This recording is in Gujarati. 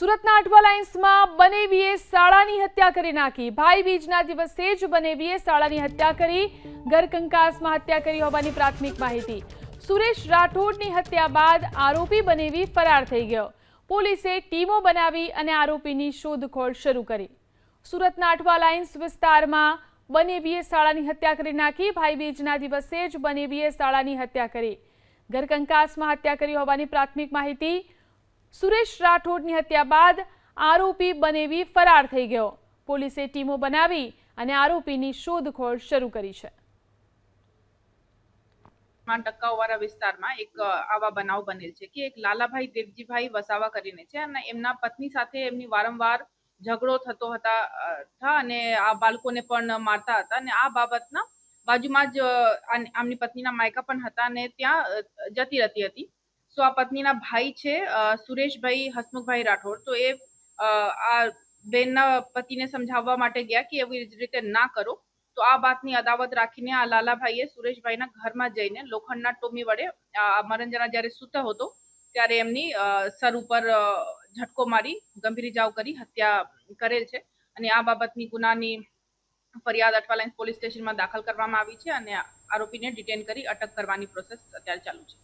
સુરતના અઠવા લાઇન્સમાં બનેવીએ શાળાની હત્યા કરી નાખી. ભાઈ બીજના દિવસે જ બનેવીએ શાળાની હત્યા કરી ઘરકંકાસમાં હત્યા કરી હોવાની પ્રાથમિક માહિતી. સુરેશ રાઠોડની હત્યા બાદ આરોપી બનેવી ફરાર થઈ ગયો. પોલીસે ટીમો બનાવી અને આરોપીની શોધખોળ શરૂ કરી. સુરતના અઠવા લાઇન્સ વિસ્તારમાં બનેવીએ શાળાની હત્યા કરી નાખી, ભાઈ બીજના દિવસે જ બનેવીએ શાળાની હત્યા કરી. ઘરકંકાસમાં હત્યા કરી હોવાની પ્રાથમિક માહિતી સુરેશ રાઠોડની હત્યા બાદ આરોપી બનેવી ફરાર થઈ ગયો. પોલીસે ટીમો બનાવી અને આરોપીની શોધખોળ શરૂ કરી છે. ટકાઉવાળા વિસ્તારમાં એક આવા બનાવ બનેલ છે કે એક લાલાભાઈ દેવજીભાઈ વસાવા કરીને છે અને એમના પત્ની સાથે એમની વારંવાર ઝઘડો થતો હતા હતા અને આ બાળકોને પણ મારતા હતા અને આ બાબતના બાજુમાં જ આમની પત્નીના માયકા પણ હતા અને ત્યાં જતી રહેતી હતી. સો આ પત્નીના ભાઈ છે સુરેશભાઈ, હસમુખભાઈ રાઠોડ. તો એ આ બેનના પતિને સમજાવવા માટે ગયા કે એવી રીતે ના કરો. તો આ વાતની અદાવત રાખીને આ લાલાભાઈએ સુરેશભાઈના ઘરમાં જઈને લોખંડના ટોમી વડે મરંજના જ્યારે સૂતો હતો, ત્યારે એમની સર ઉપર ઝટકો મારી ગંભીર ઇજાઓ કરી, હત્યા કરેલ છે. અને આ બાબતની ગુનાની ફરિયાદ અઠવા લાઇન્સ પોલીસ સ્ટેશનમાં દાખલ કરવામાં આવી છે અને આરોપીને ડિટેન કરી અટક કરવાની પ્રોસેસ અત્યારે ચાલુ છે.